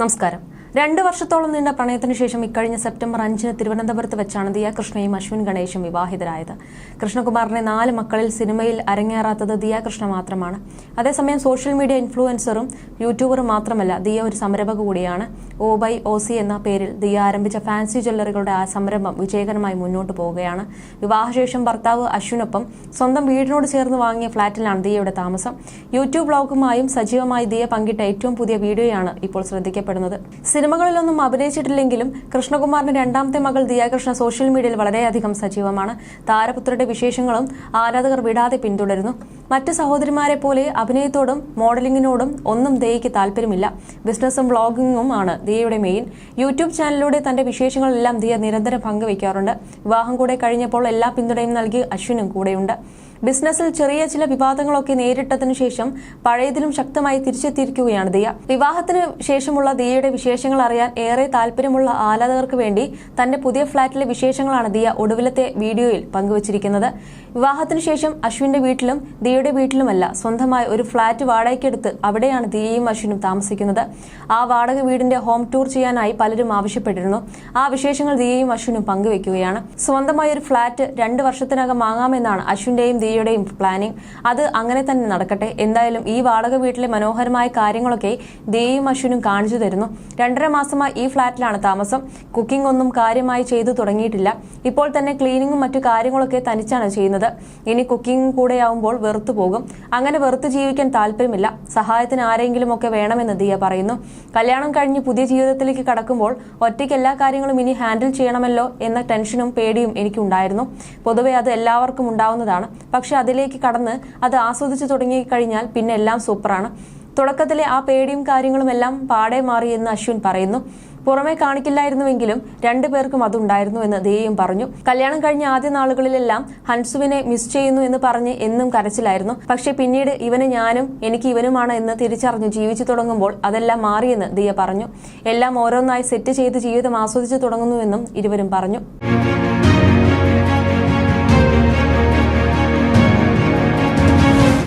നമസ്കാരം രണ്ട് വർഷത്തോളം നീണ്ട പ്രണയത്തിന് ശേഷം ഇക്കഴിഞ്ഞ സെപ്റ്റംബർ അഞ്ചിന് തിരുവനന്തപുരത്ത് വെച്ചാണ് ദിയ കൃഷ്ണയും അശ്വിൻ ഗണേശും വിവാഹിതരായത്. കൃഷ്ണകുമാറിന്റെ നാല് മക്കളിൽ സിനിമയിൽ അരങ്ങേറാത്തത് ദിയ കൃഷ്ണ മാത്രമാണ്. അതേസമയം സോഷ്യൽ മീഡിയ ഇൻഫ്ലുവൻസറും യൂട്യൂബറും മാത്രമല്ല ദിയ ഒരു സംരംഭക കൂടിയാണ്. ഓ ബൈ ഒ സി എന്ന പേരിൽ ദിയ ആരംഭിച്ച ഫാൻസി ജ്വല്ലറികളുടെ ആ സംരംഭം വിജയകരമായി മുന്നോട്ട് പോവുകയാണ്. വിവാഹശേഷം ഭർത്താവ് അശ്വിനൊപ്പം സ്വന്തം വീടിനോട് ചേർന്ന് വാങ്ങിയ ഫ്ളാറ്റിലാണ് ദിയയുടെ താമസം. യൂട്യൂബ് ബ്ലോഗുമായും സജീവമായി ദിയ പങ്കിട്ട ഏറ്റവും പുതിയ വീഡിയോയാണ് ഇപ്പോൾ ശ്രദ്ധിക്കപ്പെടുന്നത്. സിനിമകളിലൊന്നും അഭിനയിച്ചിട്ടില്ലെങ്കിലും കൃഷ്ണകുമാറിന്റെ രണ്ടാമത്തെ മകൾ ദിയാകൃഷ്ണ സോഷ്യൽ മീഡിയയിൽ വളരെയധികം സജീവമാണ്. താരപുത്രയുടെ വിശേഷങ്ങളും ആരാധകർ വിടാതെ പിന്തുടരുന്നു. മറ്റ് സഹോദരിമാരെ പോലെ അഭിനയത്തോടും മോഡലിംഗിനോടും ഒന്നും ദയയ്ക്ക് താല്പര്യമില്ല. ബിസിനസ്സും വ്ളോഗിങ്ങും ആണ് ദിയയുടെ മെയിൻ. യൂട്യൂബ് ചാനലിലൂടെ തന്റെ വിശേഷങ്ങളെല്ലാം ദിയ നിരന്തരം പങ്കുവയ്ക്കാറുണ്ട്. വിവാഹം കൂടെ കഴിഞ്ഞപ്പോൾ എല്ലാ പിന്തുണയും നൽകി അശ്വിനും കൂടെയുണ്ട്. ബിസിനസ്സിൽ ചെറിയ ചില വിവാദങ്ങളൊക്കെ നേരിട്ടതിനു ശേഷം പഴയതിലും ശക്തമായി തിരിച്ചെത്തിയിരിക്കുകയാണ് ദിയ. വിവാഹത്തിന് ശേഷമുള്ള ദിയയുടെ വിശേഷങ്ങൾ അറിയാൻ ഏറെ താല്പര്യമുള്ള ആരാധകർക്ക് വേണ്ടി തന്റെ പുതിയ ഫ്ളാറ്റിലെ വിശേഷങ്ങളാണ് ദിയ ഒടുവിലത്തെ വീഡിയോയിൽ പങ്കുവച്ചിരിക്കുന്നത്. വിവാഹത്തിന് ശേഷം അശ്വിന്റെ വീട്ടിലും ദിയുടെ വീട്ടിലുമല്ല സ്വന്തമായി ഒരു ഫ്ളാറ്റ് വാടകയ്ക്കെടുത്ത് അവിടെയാണ് ദിയയും അശ്വിനും താമസിക്കുന്നത്. ആ വാടക വീടിന്റെ ഹോം ടൂർ ചെയ്യാനായി പലരും ആവശ്യപ്പെട്ടിരുന്നു. ആ വിശേഷങ്ങൾ ദിയയും അശ്വിനും പങ്കുവെക്കുകയാണ്. സ്വന്തമായി ഒരു ഫ്ളാറ്റ് രണ്ട് വർഷത്തിനകം വാങ്ങാമെന്നാണ് അശ്വിന്റെയും ദിയയുടെയും പ്ലാനിംഗ് അത് അങ്ങനെ തന്നെ നടക്കട്ടെ. എന്തായാലും ഈ വാടക വീട്ടിലെ മനോഹരമായ കാര്യങ്ങളൊക്കെ ദിയയും അശ്വിനും കാണിച്ചു തരുന്നു. രണ്ടര മാസമായി ഈ ഫ്ളാറ്റിലാണ് താമസം. കുക്കിംഗ് ഒന്നും കാര്യമായി ചെയ്തു തുടങ്ങിയിട്ടില്ല. ഇപ്പോൾ തന്നെ ക്ലീനിങ്ങും മറ്റു കാര്യങ്ങളൊക്കെ തനിച്ചാണ് ചെയ്യുന്നത്. ഇനി കുക്കിംഗ് കൂടെയാവുമ്പോൾ വെറുത്തു പോകും. അങ്ങനെ വെറുത്ത് ജീവിക്കാൻ താല്പര്യമില്ല. സഹായത്തിന് ആരെങ്കിലും ഒക്കെ വേണമെന്ന് ദിയ പറയുന്നു. കല്യാണം കഴിഞ്ഞ് പുതിയ ജീവിതത്തിലേക്ക് കടക്കുമ്പോൾ ഒറ്റയ്ക്ക് എല്ലാ കാര്യങ്ങളും ഇനി ഹാൻഡിൽ ചെയ്യണമല്ലോ എന്ന ടെൻഷനും പേടിയും എനിക്കുണ്ടായിരുന്നു. പൊതുവെ അത് എല്ലാവർക്കും ഉണ്ടാവുന്നതാണ്. പക്ഷെ അതിലേക്ക് കടന്ന് അത് ആസ്വദിച്ചു തുടങ്ങി കഴിഞ്ഞാൽ പിന്നെ എല്ലാം സൂപ്പറാണ്. തുടക്കത്തിലെ ആ പേടിയും കാര്യങ്ങളും എല്ലാം പാടെ മാറിയെന്ന് അശ്വിൻ പറയുന്നു. പുറമെ കാണിക്കില്ലായിരുന്നുവെങ്കിലും രണ്ടുപേർക്കും അതുണ്ടായിരുന്നു എന്ന് ദേയും പറഞ്ഞു. കല്യാണം കഴിഞ്ഞ ആദ്യ നാളുകളിലെല്ലാം ഹൻസുവിനെ മിസ് ചെയ്യുന്നു എന്ന് പറഞ്ഞ് എന്നും കരച്ചിലായിരുന്നു. പക്ഷേ പിന്നീട് ഇവന് ഞാനും എനിക്ക് ഇവനുമാണ് എന്ന് തിരിച്ചറിഞ്ഞു ജീവിച്ചു തുടങ്ങുമ്പോൾ അതെല്ലാം മാറിയെന്ന് ദിയ പറഞ്ഞു. എല്ലാം ഓരോന്നായി സെറ്റ് ചെയ്ത് ജീവിതം ആസ്വദിച്ചു തുടങ്ങുന്നുവെന്നും ഇരുവരും പറഞ്ഞു.